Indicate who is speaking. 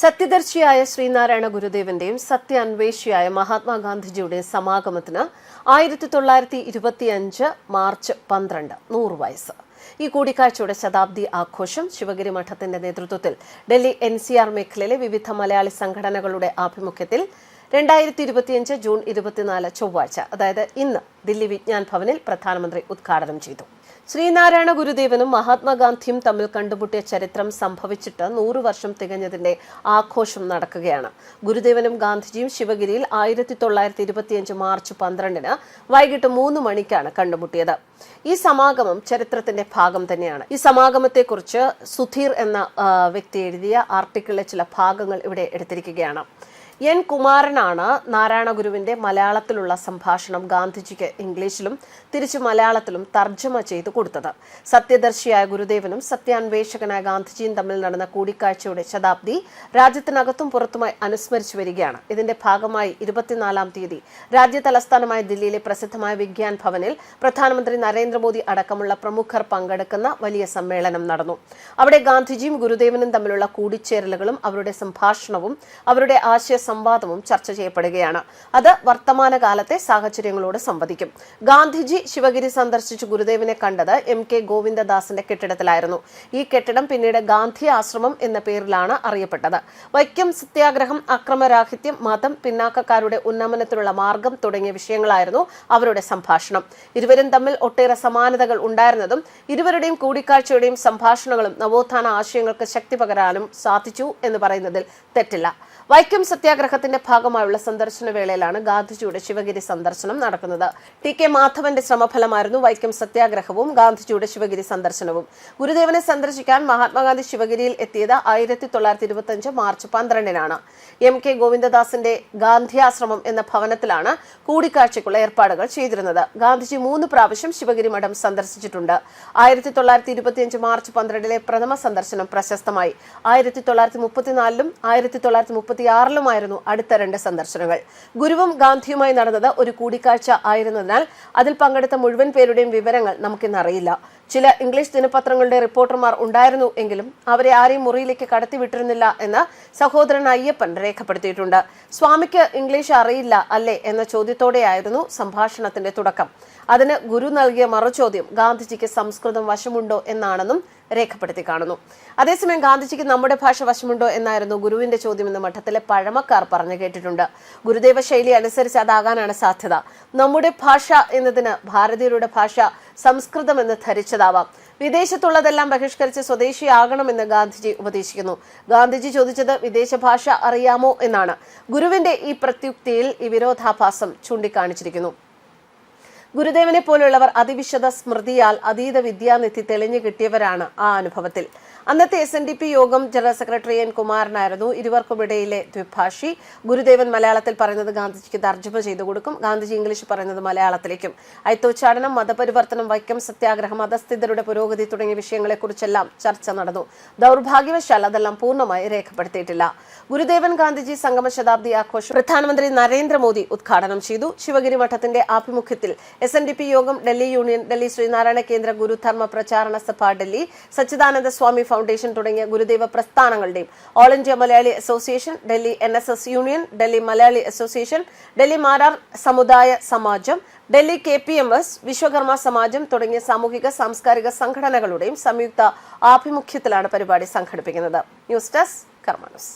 Speaker 1: സത്യദർശിയായ ശ്രീനാരായണ ഗുരുദേവന്റെയും അന്വേഷിയായ മഹാത്മാഗാന്ധിജിയുടെയും സമാഗമത്തിന് ആയിരത്തി തൊള്ളായിരത്തി ഇരുപത്തിയഞ്ച് മാർച്ച് പന്ത്രണ്ട് നൂറ് വയസ്സ് ഈ കൂടിക്കാഴ്ചയുടെ ശതാബ്ദി ആഘോഷം ശിവഗിരി മഠത്തിന്റെ നേതൃത്വത്തിൽ ഡൽഹി എൻ മേഖലയിലെ വിവിധ മലയാളി സംഘടനകളുടെ ആഭിമുഖ്യത്തിൽ രണ്ടായിരത്തി ഇരുപത്തിയഞ്ച് ജൂൺ ഇരുപത്തിനാല് ചൊവ്വാഴ്ച അതായത് ഇന്ന് ദില്ലി വിജ്ഞാൻ ഭവനിൽ പ്രധാനമന്ത്രി ഉദ്ഘാടനം ചെയ്തു ശ്രീനാരായണ ഗുരുദേവനും മഹാത്മാഗാന്ധിയും തമ്മിൽ കണ്ടുമുട്ടിയ ചരിത്രം സംഭവിച്ചിട്ട് നൂറു വർഷം തികഞ്ഞതിന്റെ ആഘോഷം നടക്കുകയാണ് ഗുരുദേവനും ഗാന്ധിജിയും ശിവഗിരിയിൽ ആയിരത്തി തൊള്ളായിരത്തി ഇരുപത്തിയഞ്ച് മാർച്ച് പന്ത്രണ്ടിന് വൈകിട്ട് മൂന്ന് മണിക്കാണ് കണ്ടുമുട്ടിയത് ഈ സമാഗമം ചരിത്രത്തിന്റെ ഭാഗം തന്നെയാണ് ഈ സമാഗമത്തെക്കുറിച്ച് സുധീർ എന്ന വ്യക്തി എഴുതിയ ആർട്ടിക്കിളിലെ ചില ഭാഗങ്ങൾ ഇവിടെ എടുത്തിരിക്കുകയാണ് എൻ കുമാരനാണ് നാരായണഗുരുവിൻ്റെ മലയാളത്തിലുള്ള സംഭാഷണം ഗാന്ധിജിക്ക് ഇംഗ്ലീഷിലും തിരിച്ചു മലയാളത്തിലും തർജ്ജമ ചെയ്തു കൊടുത്തത് സത്യദർശിയായ ഗുരുദേവനും സത്യാന്വേഷകനായ ഗാന്ധിജിയും തമ്മിൽ നടന്ന കൂടിക്കാഴ്ചയുടെ ശതാബ്ദി രാജ്യത്തിനകത്തും പുറത്തുമായി അനുസ്മരിച്ചു വരികയാണ് ഇതിന്റെ ഭാഗമായി ഇരുപത്തിനാലാം തീയതി രാജ്യ തലസ്ഥാനമായ ദില്ലിയിലെ പ്രസിദ്ധമായ വിജ്ഞാൻ ഭവനിൽ പ്രധാനമന്ത്രി നരേന്ദ്രമോദി അടക്കമുള്ള പ്രമുഖർ പങ്കെടുക്കുന്ന വലിയ സമ്മേളനം നടന്നു അവിടെ ഗാന്ധിജിയും ഗുരുദേവനും തമ്മിലുള്ള കൂടിച്ചേരലുകളും അവരുടെ സംഭാഷണവും അവരുടെ ആശയ സംവാദവും ചർച്ച ചെയ്യപ്പെടുകയാണ് അത് വർത്തമാനകാലത്തെ സാഹചര്യങ്ങളോട് സംവദിക്കും ഗാന്ധിജി ശിവഗിരി സന്ദർശിച്ച് ഗുരുദേവിനെ കണ്ടത് എം കെ ഗോവിന്ദദാസിന്റെ കെട്ടിടത്തിലായിരുന്നു ഈ കെട്ടിടം പിന്നീട് ഗാന്ധി ആശ്രമം എന്ന പേരിലാണ് അറിയപ്പെട്ടത് വൈക്കം സത്യാഗ്രഹം അക്രമരാഹിത്യം മതം പിന്നാക്കക്കാരുടെ ഉന്നമനത്തിനുള്ള മാർഗം തുടങ്ങിയ വിഷയങ്ങളായിരുന്നു അവരുടെ സംഭാഷണം ഇരുവരും തമ്മിൽ ഒട്ടേറെ സമാനതകൾ ഉണ്ടായിരുന്നതും ഇരുവരുടെയും കൂടിക്കാഴ്ചയുടെയും സംഭാഷണങ്ങളും നവോത്ഥാന ആശയങ്ങൾക്ക് ശക്തി പകരാനും സാധിച്ചു എന്ന് പറയുന്നതിൽ തെറ്റില്ല വൈക്കം സത്യാഗ്രഹം സത്യാഗ്രഹത്തിന്റെ ഭാഗമായുള്ള സന്ദർശന വേളയിലാണ് ഗാന്ധിജിയുടെ ശിവഗിരി സന്ദർശനം നടക്കുന്നത് ടി കെ മാധവന്റെ ശ്രമഫലമായിരുന്നു വൈക്കം സത്യാഗ്രഹവും ഗാന്ധിജിയുടെ ശിവഗിരി സന്ദർശനവും ഗുരുദേവനെ സന്ദർശിക്കാൻ മഹാത്മാഗാന്ധി ശിവഗിരിയിൽ എത്തിയത് ആയിരത്തി തൊള്ളായിരത്തി അഞ്ച് മാർച്ച് പന്ത്രണ്ടിനാണ് എം കെ ഗോവിന്ദദാസിന്റെ ഗാന്ധിയാശ്രമം എന്ന ഭവനത്തിലാണ് കൂടിക്കാഴ്ചയ്ക്കുള്ള ഏർപ്പാടുകൾ ചെയ്തിരുന്നത് ഗാന്ധിജി മൂന്ന് പ്രാവശ്യം ശിവഗിരി മഠം സന്ദർശിച്ചിട്ടുണ്ട് ആയിരത്തി തൊള്ളായിരത്തി അഞ്ച് മാർച്ച് പന്ത്രണ്ടിലെ പ്രഥമ സന്ദർശനം പ്രശസ്തമായി ആയിരത്തി തൊള്ളായിരത്തി മുപ്പത്തിനാലിലും ആയിരത്തി തൊള്ളായിരത്തി മുപ്പത്തിയാറിലുമായിരുന്നു ആയിരുന്നു അടുത്ത രണ്ട് സന്ദർശനങ്ങൾ ഗുരുവും ഗാന്ധിയുമായി നടന്നത് ഒരു കൂടിക്കാഴ്ച ആയിരുന്നതിനാൽ അതിൽ പങ്കെടുത്ത മുഴുവൻ പേരുടെയും വിവരങ്ങൾ അറിയില്ല ചില ഇംഗ്ലീഷ് ദിനപത്രങ്ങളുടെ റിപ്പോർട്ടർമാർ ഉണ്ടായിരുന്നു എങ്കിലും അവരെ ആരെയും മുറിയിലേക്ക് കടത്തിവിട്ടിരുന്നില്ല എന്ന് സഹോദരൻ അയ്യപ്പൻ രേഖപ്പെടുത്തിയിട്ടുണ്ട് സ്വാമിക്ക് ഇംഗ്ലീഷ് അറിയില്ല അല്ലേ എന്ന ചോദ്യത്തോടെയായിരുന്നു സംഭാഷണത്തിന്റെ തുടക്കം അതിന് ഗുരു നൽകിയ മറുചോദ്യം ഗാന്ധിജിക്ക് സംസ്കൃതം വശമുണ്ടോ എന്നാണെന്നും രേഖപ്പെടുത്തി കാണുന്നു അതേസമയം ഗാന്ധിജിക്ക് നമ്മുടെ ഭാഷ വശമുണ്ടോ എന്നായിരുന്നു ഗുരുവിന്റെ ചോദ്യം എന്ന മഠത്തിലെ പഴമക്കാർ പറഞ്ഞു കേട്ടിട്ടുണ്ട് ഗുരുദേവ ശൈലി അനുസരിച്ച് അതാകാനാണ് സാധ്യത നമ്മുടെ ഭാഷ എന്നതിന് ഭാരതീയരുടെ ഭാഷ സംസ്കൃതം എന്ന് ധരിച്ചതാവാം വിദേശത്തുള്ളതെല്ലാം ബഹിഷ്കരിച്ച് സ്വദേശിയാകണമെന്ന് ഗാന്ധിജി ഉപദേശിക്കുന്നു ഗാന്ധിജി ചോദിച്ചത് വിദേശ ഭാഷ അറിയാമോ എന്നാണ് ഗുരുവിന്റെ ഈ പ്രത്യുക്തിയിൽ ഈ വിരോധാഭാസം ചൂണ്ടിക്കാണിച്ചിരിക്കുന്നു ഗുരുദേവനെ പോലുള്ളവർ അതിവിശദ സ്മൃതിയാൽ അതീത വിദ്യാനിധി തെളിഞ്ഞു കിട്ടിയവരാണ് ആ അനുഭവത്തിൽ അന്നത്തെ എസ് എൻ ഡി പി യോഗം ജനറൽ സെക്രട്ടറി എൻ കുമാറിനായിരുന്നു ഇടയിലെ ദ്വിഭാഷി ഗുരുദേവൻ മലയാളത്തിൽ പറയുന്നത് ഗാന്ധിജിക്ക് തർജ്ജമ ചെയ്തു കൊടുക്കും ഗാന്ധിജി ഇംഗ്ലീഷ് പറയുന്നത് മലയാളത്തിലേക്കും അയത്തോച്ചാടനം മതപരിവർത്തനം വൈക്കം സത്യാഗ്രഹം മതസ്ഥിതരുടെ പുരോഗതി തുടങ്ങിയ വിഷയങ്ങളെക്കുറിച്ചെല്ലാം ചർച്ച നടന്നു ദൗർഭാഗ്യവശാൽ അതെല്ലാം പൂർണ്ണമായി രേഖപ്പെടുത്തിയിട്ടില്ല ഗുരുദേവൻ ഗാന്ധിജി സംഗമ ശതാബ്ദി ആഘോഷം പ്രധാനമന്ത്രി നരേന്ദ്രമോദി ഉദ്ഘാടനം ചെയ്തു ശിവഗിരി മഠത്തിന്റെ ആഭിമുഖ്യത്തിൽ എസ് എൻ ഡി പി യോഗം ഡൽഹി യൂണിയൻ ഡൽഹി ശ്രീനാരായണ കേന്ദ്ര ഗുരുധർമ്മ പ്രചാരണ സഭ ഡൽഹി സച്ചിദാനന്ദ സ്വാമി ഫൗണ്ടേഷൻ തുടങ്ങിയ ഗുരുദേവ പ്രസ്ഥാനങ്ങളുടെയും all India Malayali association Delhi N S S union Delhi Malayali association Delhi Marar സമുദായ സമാജം Delhi K P M S Vishwakarma സമാജം തുടങ്ങിയ സാമൂഹിക സാംസ്കാരിക സംഘടനകളുടെയും സംയുക്ത ആഭിമുഖ്യത്തിലാണ് പരിപാടി സംഘടിപ്പിക്കുന്നത് ന്യൂസ് ഡെസ്ക് കർമാനസ്